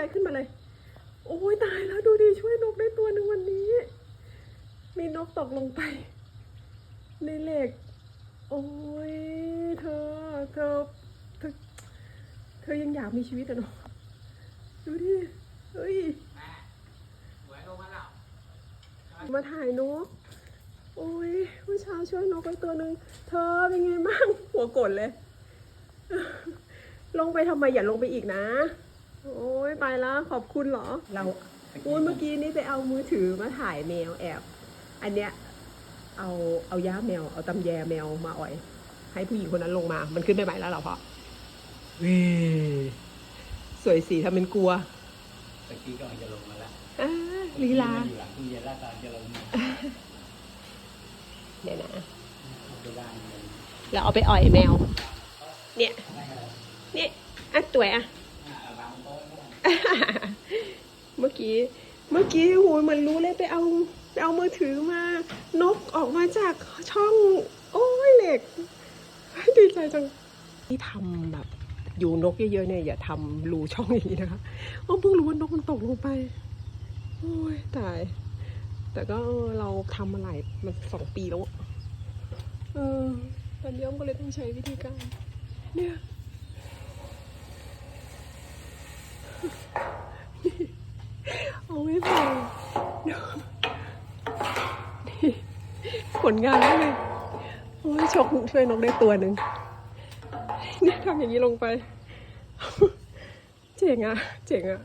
ไปนะลงเขาขึ้นมาเลยขึ้นมาเลย โอ้ยตายแล้วดูดิช่วยนกได้ตัวหนึ่งวันนี้ มีนกตกลงไป ในเหล็ก โอ้ยเธอเธอเธอเธอยังอยากมีชีวิตอะเนาะดูดิเฮ้ยหวยลงมาแล้วมาถ่ายนก โอ้ยเมื่อเช้าช่วยนกไปตัวหนึ่งเธอเป็นไงบ้าง หัวโกรธเลย ลงไปทำไมอย่าลงไปอีกนะ โอ้ยไปแล้วขอบคุณเหรอเราโอ้ยเมื่อกี้นี่ไปเอามือถือมาถ่ายแมวแอบ อันเนี้ยเอาเอาย่าแมวเอาตำแยแมวมาอ่อย ให้ผู้หญิงคนนั้นลงมา มันขึ้นไปไหมแล้วเหรอพ่อวิสวยสีทำเป็นกลัวตะกี้ก็จะลงมาแล้วอ่าลีลาอยู่หลังตู้เย็นแล้วตอนจะลงมาเดี๋ยวนะเอาไปบ้านเลยแล้วเอาไปอ่อยแมว เนี่ย เนี่ยอะตัวอะอะวางโต๊ะด้วย เมื่อกี้ เมื่อกี้โหยมือนรู้เลยไปเอาไปเอามือถือมา นกออกมาจากช่อง โอ้ยเหล็กดีใจจังที่ทำแบบอยู่นกเยอะๆเนี่ยอย่าทำรูช่องอย่างนี้นะคะเพราะเพิ่งรู้ว่านกมันตกลงไป โอ้ยตาย แต่ก็เราทำมาหลายมันสองปีแล้วอะเออตอนนี้อ้อมก็เลยต้องใช้วิธีการ เนี่ย เอา ไม่พอผลงานได้เลยโอ้ยชกช่วยนกได้ตัวหนึ่งเนี่ยทำอย่างนี้ลงไป เจ๋งอะเจ๋งอะ